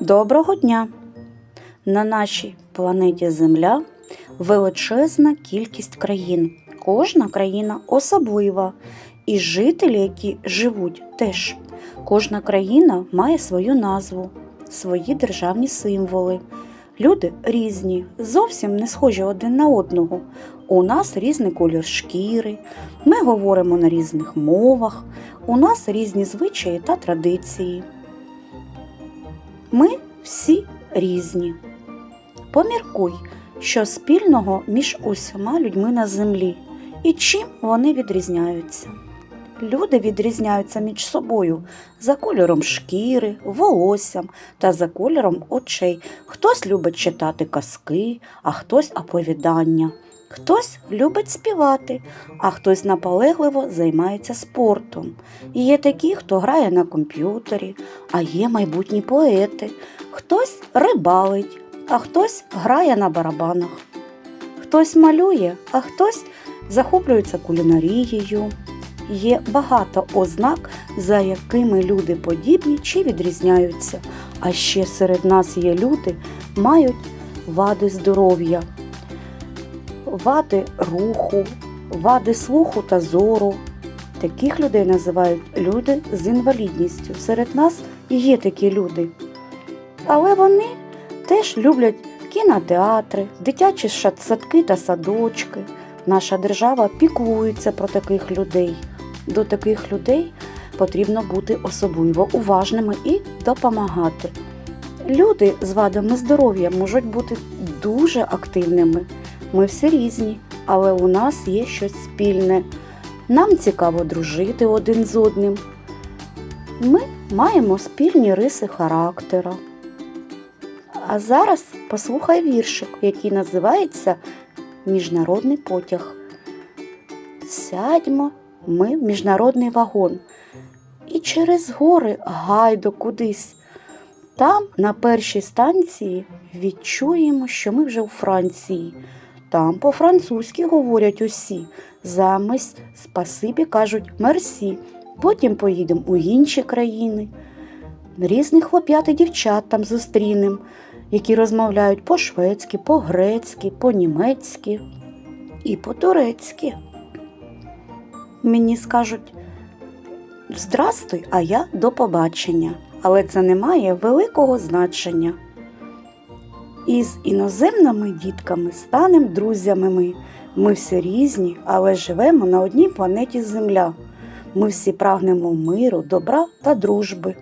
Доброго дня! На нашій планеті Земля величезна кількість країн. Кожна країна особлива, і жителі, які живуть, теж. Кожна країна має свою назву, свої державні символи. Люди різні, зовсім не схожі один на одного. У нас різний колір шкіри, ми говоримо на різних мовах, у нас різні звичаї та традиції. Ми всі різні. Поміркуй, що спільного між усіма людьми на землі і чим вони відрізняються. Люди відрізняються між собою за кольором шкіри, волоссям та за кольором очей. Хтось любить читати казки, а хтось оповідання. Хтось любить співати, а хтось наполегливо займається спортом. І є такі, хто грає на комп'ютері, а є майбутні поети. Хтось рибалить, а хтось грає на барабанах. Хтось малює, а хтось захоплюється кулінарією. Є багато ознак, за якими люди подібні чи відрізняються. А ще серед нас є люди, мають вади здоров'я, вади руху, вади слуху та зору. Таких людей називають люди з інвалідністю. Серед нас і є такі люди. Але вони теж люблять кінотеатри, дитячі садки та садочки. Наша держава піклується про таких людей. До таких людей потрібно бути особливо уважними і допомагати. Люди з вадами здоров'я можуть бути дуже активними. Ми всі різні, але у нас є щось спільне. Нам цікаво дружити один з одним. Ми маємо спільні риси характера. А зараз послухай віршик, який називається Міжнародний потяг. Сядьмо ми в міжнародний вагон. І через гори гайдо кудись. Там, на першій станції, відчуємо, що ми вже у Франції. Там по-французьки говорять усі. Замість спасибі кажуть мерсі. Потім поїдемо у інші країни. Різних хлоп'ят і дівчат там зустрінем, які розмовляють по-шведськи, по-грецьки, по-німецьки і по-турецьки. Мені скажуть Здрастуй, а я до побачення. Але це не має великого значення. Із іноземними дітками станемо друзями ми. Ми всі різні, але живемо на одній планеті Земля. Ми всі прагнемо миру, добра та дружби.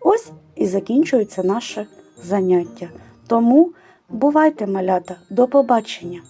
Ось і закінчується наше заняття. Тому бувайте, малята, до побачення!